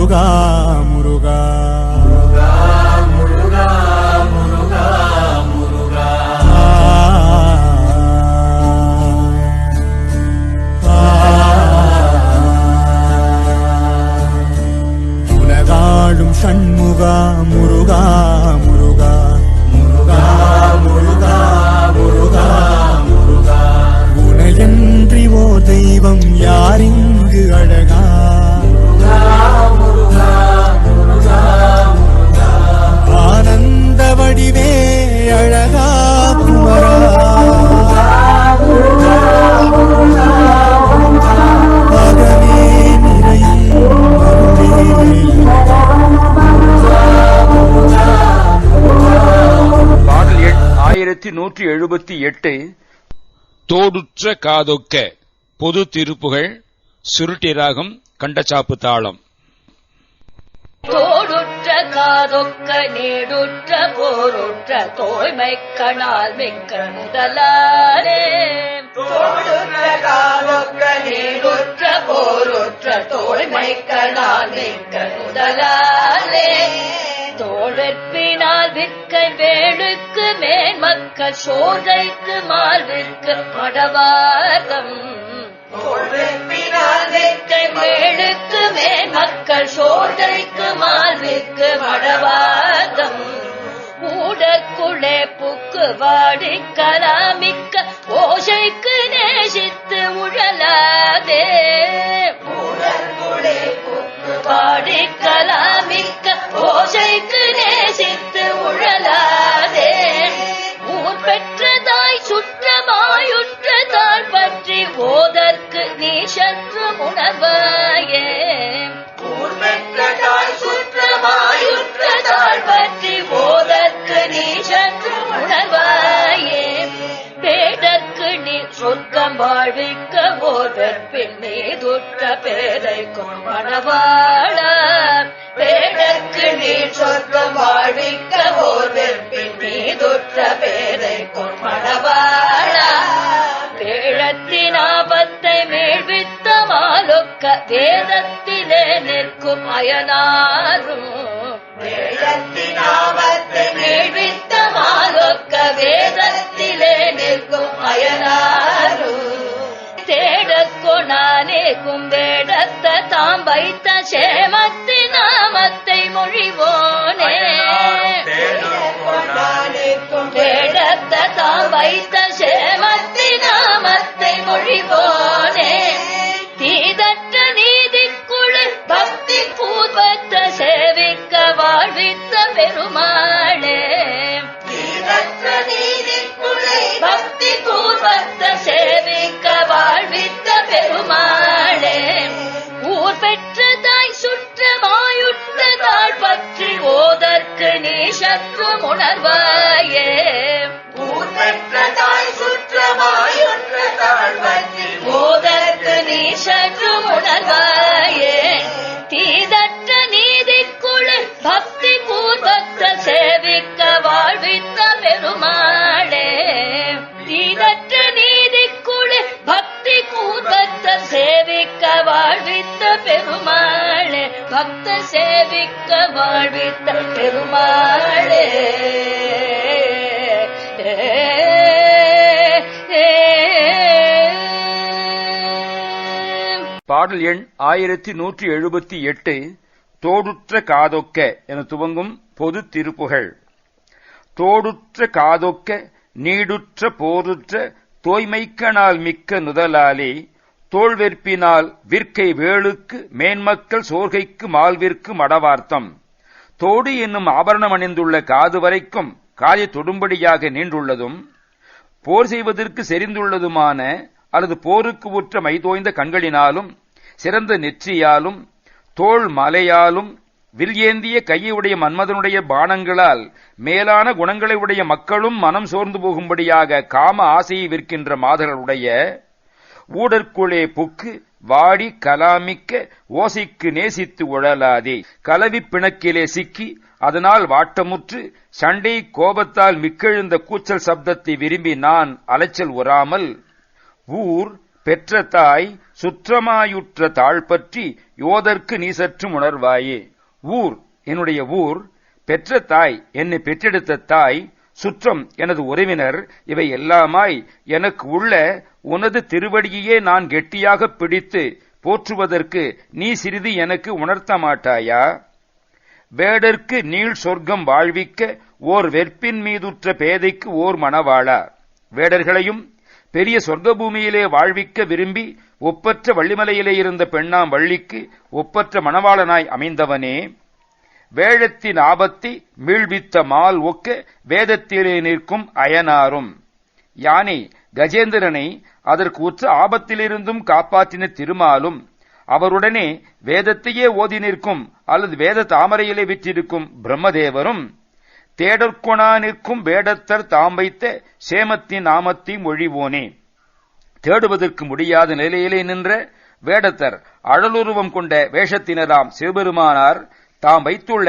തൊഴുകാം ஆயிரத்தி நூற்றி எழுபத்தி எட்டு. தோடுற்ற காதொக்க பொது திருப்புகழ் சுருட்டி ராகம் கண்டச்சாப்பு தாளம். தோடுற்ற காதொக்க நீடுற்ற போருற்ற தோய்மை கணால் மிக்க முதலாரே தோடுற்ற காதொக்க நீடுற்ற போருற்ற தோய்மை கணால் மிக்க முதலாரே தோழற்பினால் விற்க வேளுக்கு மேன்மக்கள் சோதைக்கு மால்விற்கு மடவாரம் வேளுக்கு மேல் மக்கள் சோதனைக்கு மால்விற்கு மடவாதம் ஊடக்குள்ளே புக்கு வாடி கலாமிக்க ஓசைக்கு நேசித்து உழலாதே. ஓதற்கு நீ சற்று உணர்வாயே ஊர் பெற்றதாய் பற்றி போதற்கு நீ சற்று உணர்வாயே பேதற்கு நீ சொர்க்கம் வாழ்விக்க ஓர் வெற்பின் மீதுற்ற பேதைக்கும் மணவாழ பேதற்கு நீ சொர்க்கம் வாழ்விக்க ஓர் வெற்பின் மீதுற்ற பேதைக்கும் வேதத்திலே நிற்கும் அயனாரும் வேதத்தின் ஆபத்தை மேழ்வித்த மாலொக்க வேதத்திலே நிற்கும் அயனாரும். தேடக் கொணானே கும்பேடத்த தாம் வைத்த சேமத்தின் நாமத்தை மொழிவோனே. சற்று உணர்வாயே ஊர் பெற்றதாய் சுற்றமாயுற்றதால் பற்றி ஓதற்கு நீ சற்று உணர்வாயே தீதற்ற நீதிக்குழு பக்தி பூர்வத்த சேவிக்க வாழ்வித்த பெருமாளே. தீதற்ற நீதிக்குழு பக்தி பூர்வத்த சேவிக்க வாழ்வித்த பெருமாளே. பக்த சேவிக்க வாழ்வித்த பெருமாளே. பாடல் எண் ஆயிரத்தி நூற்றி எழுபத்தி எட்டு தோடுற்ற காதொக்க என துவங்கும் பொது திருப்புகழ் தோடுற்ற காதொக்க நீடுற்ற போருற்ற தோய்மைக்கனால் மிக்க நுதலாலே தோல்வெற்பினால் விற்கை வேளுக்கு மேன்மக்கள் சோர்கைக்கு மால்விற்கு மடவார்த்தம். தோடு என்னும் ஆபரணம் அணிந்துள்ள காது வரைக்கும் காயை தொடும்படியாக நீண்டுள்ளதும் போர் செய்வதற்கு செறிந்துள்ளதுமான அல்லது போருக்கு உற்ற மைதோய்ந்த கண்களினாலும் சிறந்த நெற்றியாலும் தோள் மலையாலும் வில் ஏந்திய கையுடைய மன்மதனுடைய பானங்களால் மேலான குணங்களை உடைய மக்களும் மனம் சோர்ந்து போகும்படியாக காம ஆசையை விற்கின்ற மாதர்களுடைய ஊடற்குளே புக்கு வாடி கலாமிக்க ஓசைக்கு நேசித்து உழலாதே. கலவி பிணக்கிலே சிக்கி அதனால் வாட்டமுற்று சண்டை கோபத்தால் மிக்கெழுந்த கூச்சல் சப்தத்தை விரும்பி நான் அலைச்சல் உறாமல் ஊர் பெற்ற தாய் சுற்றமாயுற்ற தாழ் பற்றி யோதற்கு நீ சற்று உணர்வாயே. ஊர் என்னுடைய ஊர் பெற்ற தாய் என்னை பெற்றெடுத்த தாய் சுற்றம் எனது உறவினர் இவை எல்லாமாய் எனக்கு உள்ள உனது திருவடியையே நான் கெட்டியாக பிடித்து போற்றுவதற்கு நீ சிறிது எனக்கு உணர்த்த மாட்டாயா? வேடர்க்கு நீள் சொர்க்கம் வாழ்விக்க ஓர் வெற்பின் மீதுற்ற பேதைக்கு ஓர் மணவாளா? வேடர்களையும் பெரிய சொர்க்க பூமியிலே வாழ்விக்க விரும்பி ஒப்பற்ற வள்ளிமலையிலே இருந்த பெண்ணாம் வள்ளிக்கு ஒப்பற்ற மணவாளனாய் அமைந்தவனே. வேழத்தின் ஆபத்தை மீள்வித்த மால் ஒக்க வேதத்திலே நிற்கும் அயனாரும். யானை கஜேந்திரனை அதற்கு உற்ற ஆபத்திலிருந்தும் காப்பாற்றின திருமாலும் அவருடனே வேதத்தையே ஓதி நிற்கும் அல்லது வேத தாமரையிலே விற்றிருக்கும் பிரம்மதேவரும் தேடற்கொணா நிற்கும் வேடத்தர் தாம் வைத்த சேமத்தின் நாமத்தை மொழிவோனே தேடுவதற்கு முடியாத நிலையிலே நின்ற வேடத்தர் அழலுருவம் கொண்ட வேஷத்தினராம் சிவபெருமானார் தாம் வைத்துள்ள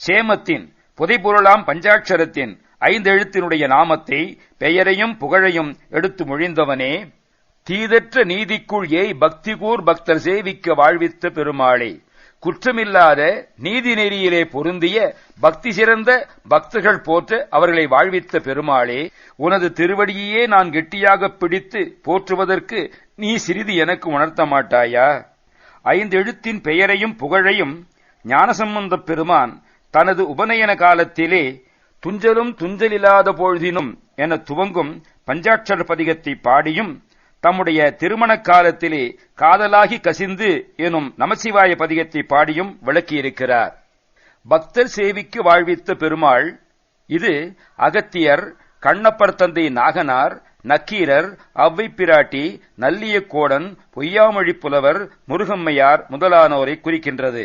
சேமத்தின் புதைபொருளாம் பஞ்சாட்சரத்தின் ஐந்தெழுத்தினுடைய நாமத்தை பெயரையும் புகழையும் எடுத்து மொழிந்தவனே தீதற்ற நீதிக்குள் ஏய் பக்திகூர் பக்தர் சேவிக்க வாழ்வித்த பெருமாளே குற்றமில்லாத நீதி நெறியிலே பொருந்திய பக்தி சிறந்த பக்தர்கள் போற்ற அவர்களை வாழ்வித்த பெருமாளே உனது திருவடியையே நான் கெட்டியாக பிடித்து போற்றுவதற்கு நீ சிறிது எனக்கு உணர்த்த மாட்டாயா ஐந்தெழுத்தின் பெயரையும் புகழையும் ஞானசம்பந்தப் பெருமான் தனது உபநயன காலத்திலே துஞ்சலும் துஞ்சலில்லாத பொழுதினும் என துவங்கும் பஞ்சாட்சர பதிகத்தை பாடியும் தம்முடைய திருமண காலத்திலே காதலாகி கசிந்து எனும் நமசிவாய பதிகத்தை பாடியும் விளக்கியிருக்கிறார். பக்தர் சேவிக்கு வாழ்வித்த பெருமாள் இது அகத்தியர் கண்ணப்பர் தந்தை நாகனார் நக்கீரர் அவ்வை பிராட்டி நல்லியக்கோடன் பொய்யாமொழி புலவர் முருகம்மையார் முதலானோரை குறிக்கின்றது.